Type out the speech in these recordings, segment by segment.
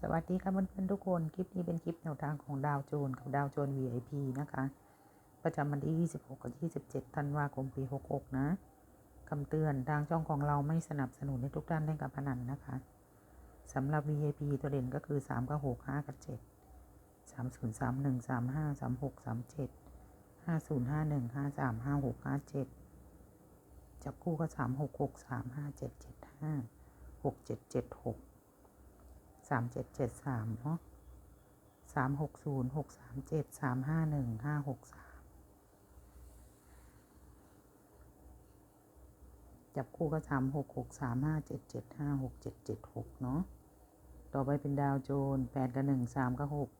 สวัสดีค่ะเพื่อนๆทุกคน คลิปนี้เป็นคลิปแนวทางของดาวโจนกับดาวโจน VIP นะคะ ประจำวันที่ 26 กับ 27 ธันวาคม ปี 66 นะคำเตือนทางช่องของเราไม่สนับสนุนให้ทุกท่านเล่นกับพนันนะคะสำหรับ VIP ตัวเด่นก็คือ 3 กับ 6 5 กับ 7 3 0 3 1 3 5 3 6 3 7 5 0 5 1 5 3 5 6 5 7 จับคู่ก็ 3 6 6 3 5 7 7 5 6 7 7 6 สามเจ็ดเจ็ดสามเนาะสามหกศูนย์หกสามเจ็ดสามห้าหนึ่งห้าหกสามจับคู่ก็สามหกหกสามห้าเจ็ดเจ็ดห้าหกเจ็ดเจ็ดหกเนาะต่อไปเป็นดาวโจนแปดกับหนึ่งสามกับหก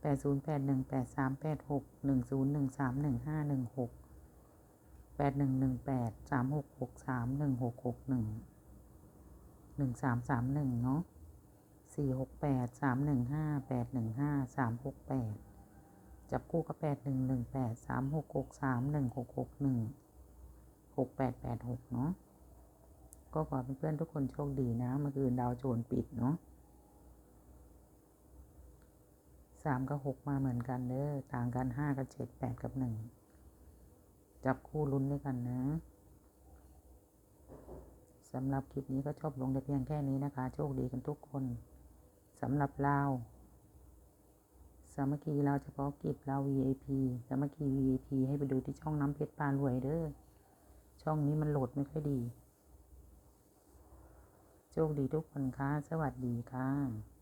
แปดศูนย์แปดหนึ่งแปดสามแปดหกหนึ่งศูนย์หนึ่งสามหนึ่งห้าหนึ่งหกแปดหนึ่งหนึ่งแปดสามหกหกสามหนึ่งหกหกหนึ่งหนึ่งสามสามหนึ่งเนาะ สี่หกแปดสามหนึ่งห้าแปดหนึ่งห้าสามหกแปดจับคู่กับแปดหนึ่งหนึ่งแปดสามหกหกสามหนึ่งหกหกหนึ่งหกแปดแปดหกเนาะก็ขอเพื่อนๆทุกคนโชคดีนะเมื่อคืนดาวโจนปิดเนาะสามกับหกมาเหมือนกันเด้อต่างกันห้ากับเจ็ดแปดกับหนึ่งจับคู่ลุ้นด้วยกันนะสำหรับคลิปนี้ก็จบลงแต่เพียงแค่นี้นะคะ โชคดีกันทุกคน สำหรับเราสามัคคีเราเฉพาะกิจเรา VIP สามัคคี VIP ให้ไปดูที่ช่องน้ำเพชรปลารวยเด้อ ช่องนี้มันโหลดไม่ค่อยดี โชคดีทุกคนค่ะ สวัสดีค่ะ